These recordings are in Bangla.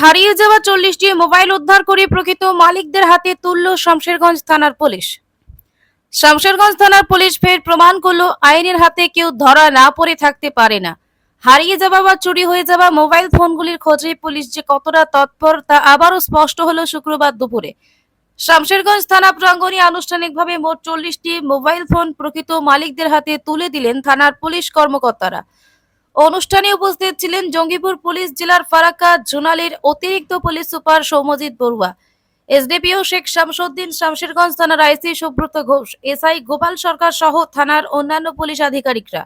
হারিয়ে যাওয়া চল্লিশটি মোবাইল উদ্ধার করে প্রকৃত মালিকদের হাতে তুলল শমশেরগঞ্জ থানার পুলিশ। শমশেরগঞ্জ থানার পুলিশ ফের প্রমাণ করল, আইনের হাতে কেউ ধরা না পড়ে থাকতে পারে না। হারিয়ে যাওয়া বা চুরি হয়ে যাওয়া মোবাইল ফোনগুলির খোঁজে পুলিশ যে কতটা তৎপর তা আবারও স্পষ্ট হলো শুক্রবার দুপুরে। শামশেরগঞ্জ থানা প্রাঙ্গণে আনুষ্ঠানিকভাবে মোট চল্লিশটি মোবাইল ফোন প্রকৃত মালিকদের হাতে তুলে দিলেন থানার পুলিশ কর্মকর্তারা। অনুষ্ঠানে উপস্থিত ছিলেন জঙ্গিপুর পুলিশ জেলার ফারাক্কা জোনালের অতিরিক্ত police super Soumajit Barua. SDPO Sheikh Shamsuddin Shamsherganj থানার আইসি সুব্রত ঘোষ, এসআই গোপাল সরকার সহ থানার অন্যান্য পুলিশ আধিকারিকরা।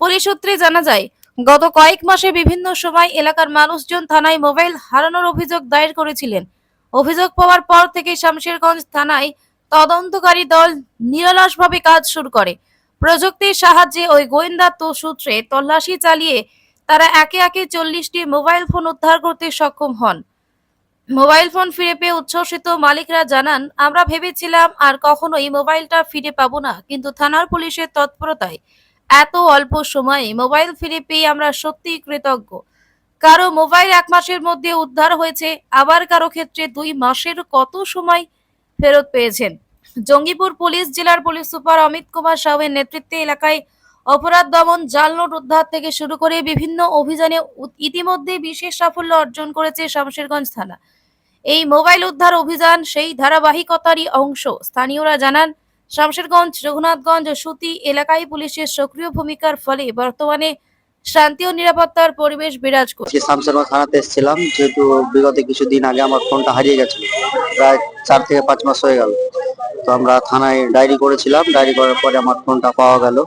পুলিশ সূত্রে জানা যায়, গত কয়েক মাসে বিভিন্ন সময় এলাকার মানুষজন থানায় মোবাইল হারানোর অভিযোগ দায়ের করেছিলেন। অভিযোগ পাওয়ার পর থেকে শামশেরগঞ্জ থানায় তদন্তকারী দল নিরলসভাবে কাজ শুরু করে। প্রযুক্তির সাহায্যে ওই গোয়েন্দা তো সূত্রে তল্লাশি চালিয়ে তারা একে একে চল্লিশটি মোবাইল ফোন উদ্ধার করতে সক্ষম হন। মোবাইল ফোন ফিরে পেয়ে উচ্ছ্বসিত মালিকরা জানান, আমরা ভেবেছিলাম আর কখনোই মোবাইলটা ফিরে পাবো না, কিন্তু থানার পুলিশের তৎপরতায় এত অল্প সময়ে মোবাইল ফিরে পেয়ে আমরা সত্যিই কৃতজ্ঞ। কারও মোবাইল এক মাসের মধ্যে উদ্ধার হয়েছে, আবার কারও ক্ষেত্রে দুই মাসের কত সময় ফেরত পেয়েছেন? জঙ্গিপুর পুলিশ, জেলার পুলিশ সুপার অমিত কুমার সাউয়ের নেতৃত্বে এলাকায় অপরাধ দমন জাল নোট উদ্ধার থেকে শুরু করে বিভিন্ন অভিযানে ইতিমধ্যে বিশেষ সাফল্য অর্জন করেছে শামশেরগঞ্জ থানা। এই মোবাইল উদ্ধার অভিযান সেই ধারাবাহিকতারই অংশ। স্থানীয়রা জানান, শামশেরগঞ্জ, রঘুনাথগঞ্জ সুতি এলাকায় পুলিশের সক্রিয় ভূমিকার ফলে বর্তমানে শান্তি ও নিরাপত্তার পরিবেশ বিরাজ করছে আজকে থানাতে এসেছিলাম যেহেতু বিগত কিছুদিন আগে আমার ফোনটা হারিয়ে গেছিল প্রায় চার থেকে পাঁচ মাস হয়ে গেল। তো আমরা থানায় ডায়েরি করেছিলাম ডায়েরি করার পরে আমার ফোনটা পাওয়া গেল।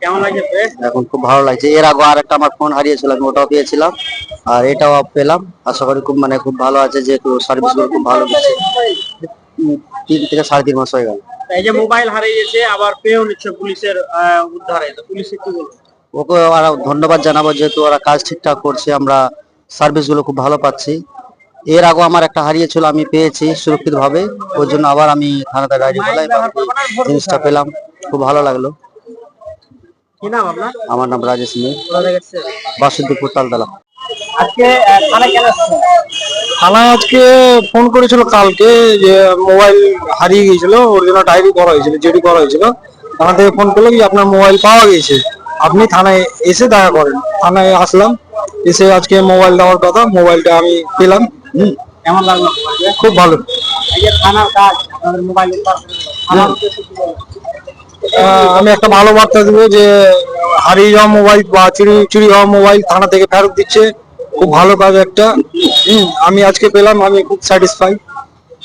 কেমন লাগছে এখন খুব ভালো লাগছে। এর আগে আর একটা আমার ফোন হারিয়েছিল আমি ওটাও পেয়েছিলাম। আর এটাও পেলাম। আশা করি খুব মানে খুব ভালো আছে যেহেতু সার্ভিসগুলো খুব ভালো দিচ্ছে। তিন থেকে সাড়ে তিন মাস হয়ে গেল। এই যে মোবাইল হারিয়েছে আবার পেয়েও নিচ্ছে পুলিশের আহ, উদ্ধারে। তো পুলিশে কি বলব? ওকে ওরা ধন্যবাদ জানাব যেহেতু ওরা কাজ ঠিকঠাক করছে আমরা সার্ভিসগুলো খুব ভালো পাচ্ছি। এর আগে আমার একটা হারিয়েছিল আমি পেয়েছি সুরক্ষিত ভাবে ওই জন্য আবার আমি থানাতে ডায়েরি করলাম জিনিসটা পেলাম খুব ভালো লাগল। কি নাম আপনার? আমার নাম রাজেশ মির এসেছেন? তালতলা। থানায় আজকে ফোন করেছিল কালকে যে মোবাইল হারিয়ে গিয়েছিল ওর জন্য ডায়েরি করা হয়েছিল জেডি করা হয়েছিল। থানা থেকে ফোন করল কি আপনার মোবাইল পাওয়া গেছে আপনি থানায় এসে দেখা করেন। থানায় আসলাম এসে আজকে মোবাইল দেওয়ার কথা মোবাইলটা আমি পেলাম। হুম, কেমন লাগল? খুব ভালো। থানার কাজ মোবাইল আমি একটা ভালো বার্তা দেবো যে হারিয়ে যাওয়া মোবাইল বা চুরি চুরি হওয়া মোবাইল থানা থেকে ফেরত দিচ্ছে। খুব ভালো কাজ একটা। হুম, আমি আজকে পেলাম আমি খুব স্যাটিসফাই কোথা থেকে হারিয়েছিল আপনার?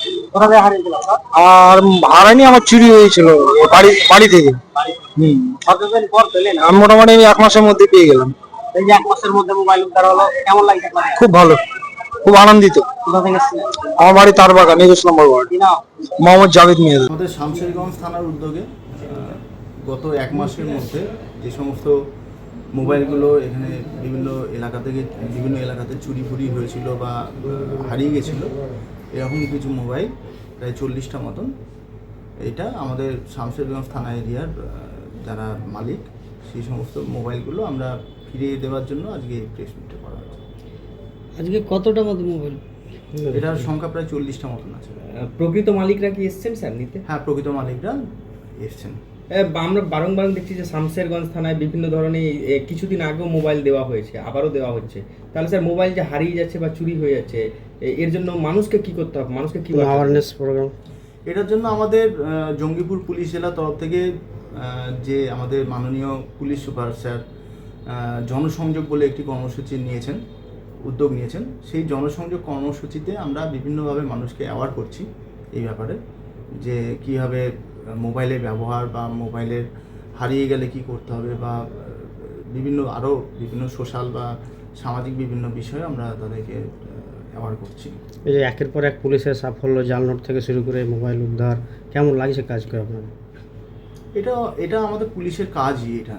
আর হারানি আমার চুরি হয়েছিল বাড়ি বাড়ি থেকে। হুম। আমি মোটামুটি আমি এক মাসের মধ্যে পেয়ে গেলাম। এই যে এক মাসের মধ্যে মোবাইল উদ্ধার হলো কেমন লাগছে খুব ভালো খুব আনন্দিত। আমার বাড়ি তার বাগান একুশ নম্বর ওয়ার্ড। মোহাম্মদ জাভেদ মিয়া। আমাদের শামশেরগঞ্জ থানার উদ্যোগে গত এক মাসের মধ্যে যে সমস্ত মোবাইলগুলো এখানে বিভিন্ন এলাকা থেকে বিভিন্ন এলাকাতে চুরি ফুরি হয়েছিল বা হারিয়ে গেছিল এরকম কিছু মোবাইল প্রায় চল্লিশটা মতন। এটা আমাদের শামশেরগঞ্জ থানা এরিয়ার যারা মালিক সেই সমস্ত মোবাইলগুলো আমরা ফিরিয়ে দেওয়ার জন্য আজকে এই প্রেস মিটটা করা হয়েছে। আজকে কতটা মতো মোবাইল? এটার সংখ্যা প্রায় চল্লিশটা মতন আছে। প্রকৃত মালিকরা কি এসছেন স্যার নিতে? হ্যাঁ প্রকৃত মালিকরা এসছেন। আমরা বারংবার দেখছি যে শামশেরগঞ্জ থানায় বিভিন্ন ধরনের এ, কিছুদিন আগেও মোবাইল দেওয়া হয়েছে আবারও দেওয়া হচ্ছে। তাহলে স্যার মোবাইল যে হারিয়ে যাচ্ছে বা চুরি হয়ে যাচ্ছে এর জন্য মানুষকে কি করতে হবে? মানুষকে কি অ্যাওয়ারনেস প্রোগ্রাম এটার জন্য আমাদের জঙ্গিপুর পুলিশ জেলার তরফ থেকে যে আমাদের মাননীয় পুলিশ সুপার স্যার জনসংযোগ বলে একটি কর্মসূচি নিয়েছেন উদ্যোগ নিয়েছেন সেই জনসংযোগ কর্মসূচিতে আমরা বিভিন্নভাবে মানুষকে অ্যাওয়ার করছি এই ব্যাপারে যে কীভাবে মোবাইলের ব্যবহার বা মোবাইলের হারিয়ে গেলে কি করতে হবে বা বিভিন্ন আরও বিভিন্ন সোশ্যাল বা সামাজিক বিভিন্ন বিষয়ে আমরা তাদেরকে অ্যাওয়ার করছি। এই যে একের পর এক পুলিশের সাফল্য জাল নোট থেকে শুরু করে মোবাইল উদ্ধার কেমন লাগছে কাজ করে আপনার এটা এটা আমাদের পুলিশের কাজই এটা।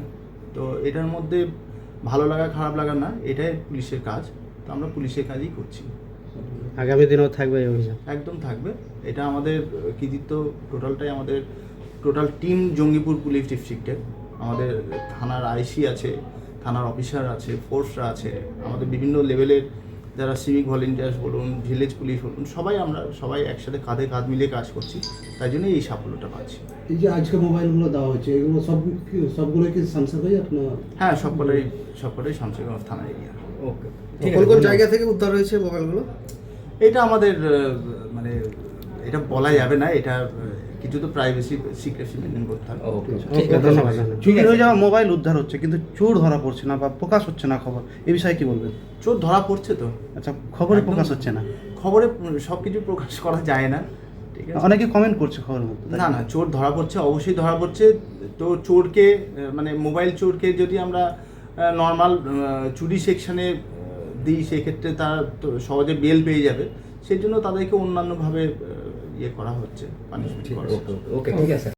তো এটার মধ্যে ভালো লাগা খারাপ লাগা না এটাই পুলিশের কাজ। তো আমরা পুলিশের কাজই করছি। আগামী দিনেও থাকবে এই অভিযান? একদম থাকবে। এটা আমাদের কৃতিত্ব টোটালটাই আমাদের টোটাল টিম জঙ্গিপুর পুলিশ ডিস্ট্রিক্টের আমাদের থানার আইসি আছে থানার অফিসার আছে ফোর্সরা আছে। আমাদের বিভিন্ন লেভেলের যারা সিভিক ভলেন্টিয়ার্স বলুন ভিলেজ পুলিশ বলুন সবাই আমরা সবাই একসাথে কাঁধে কাঁধ মিলিয়ে কাজ করছি। তাই জন্য এই সাফল্যটা পাচ্ছি। এই যে আজকে মোবাইলগুলো দেওয়া হচ্ছে এগুলো সব কি- সবগুলো কি সামসাং ভাই আপনার? হ্যাঁ সবকটাই সবকটাই শামশেরগঞ্জ থানা এরিয়া ওকে কোন কোন জায়গা থেকে উদ্ধার হয়েছে মোবাইলগুলো? এটা আমাদের মানে এটা বলা যাবে না এটা কিছু তো প্রাইভেসি সিক্রেসি মেনটেন করতে হবে। ওকে ঠিক আছে। ধন্যবাদ। ধন্যবাদ। চুরি হয়ে যাওয়া মোবাইল উদ্ধার হচ্ছে কিন্তু চোর ধরা পড়ছে না বা প্রকাশ হচ্ছে না খবর এই বিষয়ে কি বলবেন? চোর ধরা পড়ছে তো। আচ্ছা খবরে প্রকাশ হচ্ছে না। খবরে সব কিছু প্রকাশ করা যায় না ঠিক আছে। অনেকে কমেন্ট করছে খবরের মধ্যে না না? চোর ধরা পড়ছে অবশ্যই ধরা পড়ছে। তো চোরকে মানে মোবাইল চোরকে যদি আমরা নর্মাল চুরি সেকশানে দিই সেক্ষেত্রে তারা সহজে বেল পেয়ে যাবে। সেই জন্য তাদেরকে অন্যান্যভাবে ইয়ে করা হচ্ছে পানিশমেন্ট ওকে ঠিক আছে।